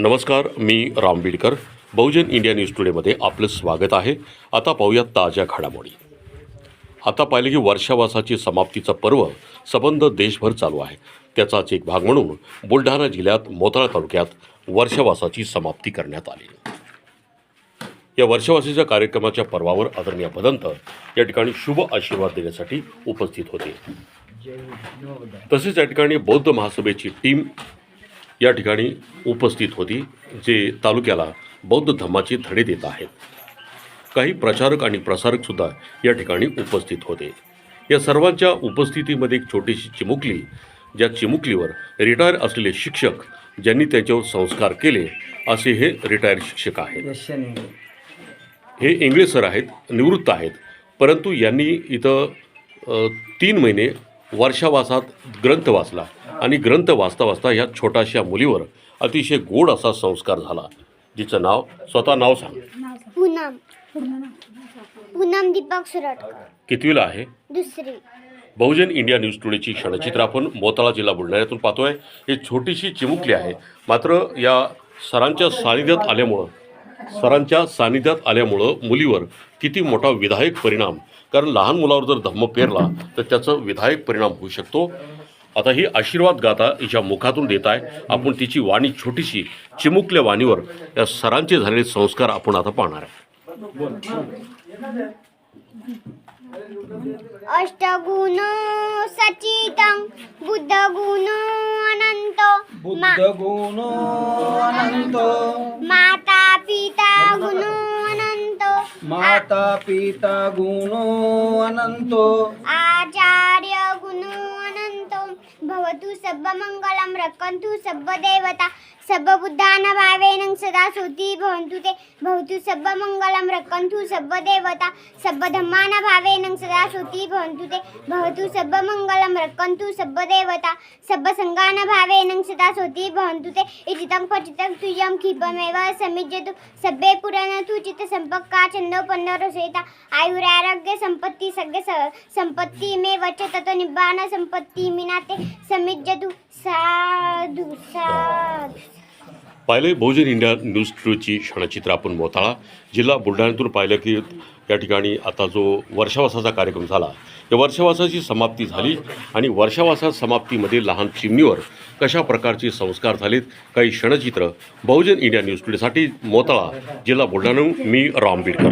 नमस्कार मी Ram Bidkar. Bahujan India news टुडेमध्ये आपलं स्वागत आहे. आता पाहूया ताज्या घडामोडी. आता पाहिलं की वर्षावासाची समाप्तीचं पर्व सबंध देशभर चालू आहे. त्याचाच एक भाग म्हणून बुलढाणा जिल्ह्यात मोताळा तालुक्यात वर्षावासाची समाप्ती करण्यात आली. या वर्षवासीच्या कार्यक्रमाच्या पर्वावर आदरणीय भदंत या ठिकाणी शुभ आशीर्वाद देण्यासाठी उपस्थित होते. तसेच या ठिकाणी बौद्ध महासभेची टीम या ठिकाणी उपस्थित होती जे तालुक्याला बौद्ध धम्माचे धडे देत आहेत. काही प्रचारक आणि प्रसारकसुद्धा या ठिकाणी उपस्थित होते. या सर्वांच्या उपस्थितीमध्ये एक छोटीशी चिमुकली ज्या चिमुकलीवर रिटायर असलेले शिक्षक ज्यांनी त्याच्यावर संस्कार केले असे हे रिटायर शिक्षक आहेत. हे इंग्लिश सर आहेत निवृत्त आहेत. परंतु यांनी इथं तीन महिने वर्षावासात ग्रंथ वाचला. आणि ग्रंथ वाचता वाचता ह्या छोट्याशा मुलीवर अतिशय गोड असा संस्कार झाला जिचं नाव स्वतः नाव सांग. पूनम. पूनम दीपक सुरटकर. कितवीला आहे? दुसरी. बहुजन इंडिया न्यूज टुडेची क्षणचित्र आपण मोताळा जिल्हा बुलढाण्यातून पाहतोय. ही छोटीशी चिमुकली आहे. मात्र या सरांच्या सानिध्यात आल्यामुळं सरांच्या सानिध्यात आल्यामुळं मुलीवर किती मोठा विधायक परिणाम. कारण लहान मुलावर जर धम्म पेरला तर त्याचं विधायक परिणाम होऊ शकतो. आता ही आशीर्वाद गाथा हिच्या मुखातून देत आहे. आपण तिची वाणी छोटीशी चिमुकल्या वाणीवर या सरांचे झालेले संस्कार आपण आता पाहणार आहे. अष्टगुण सचितं बुद्धगुण अनंत मा- बुद्ध गुण अनंत माता पिता गुण अनंत माता पिता गुण अनंत सर्वमङ्गलं रक्षन्तु सर्वदेवता सर्वबुद्धानभावेन सदा सुती भवन्तु ते भवतु सर्वमङ्गलं रक्षन्तु सर्वदेवता सर्वधर्मानभावेन सदा सुती भवन्तु ते भवतु सर्वमङ्गलं रक्षन्तु सर्वदेवता सर्वसङ्गानभावेन सदा सुती भवन्तु ते इजितं क्वचितं तुयं क्षिपमेव समिज्यतु सभ्ये पुराणतु चित्तसम्पक्का छन्दोपन्नरसेता आयुरारोग्य संपत्ती सगळे स संपत्ती मे वच ततो निब्बाण संपत्ती मिनाते समिज्यतु साधु साधु पाहिलं बहुजन इंडिया न्यूज टूची क्षणचित्र आपण मोताळा. जिल्हा बुलढाण्यातून पाहिलं की या ठिकाणी आता जो वर्षावासाचा कार्यक्रम झाला या वर्षावासाची समाप्ती झाली आणि वर्षावासा समाप्तीमध्ये लहान चिमणीवर कशा प्रकारचे संस्कार झालेत काही क्षणचित्र बहुजन इंडिया न्यूज टुडेसाठी मोताळा जिल्हा बुलढाणा मी राम बिडकर.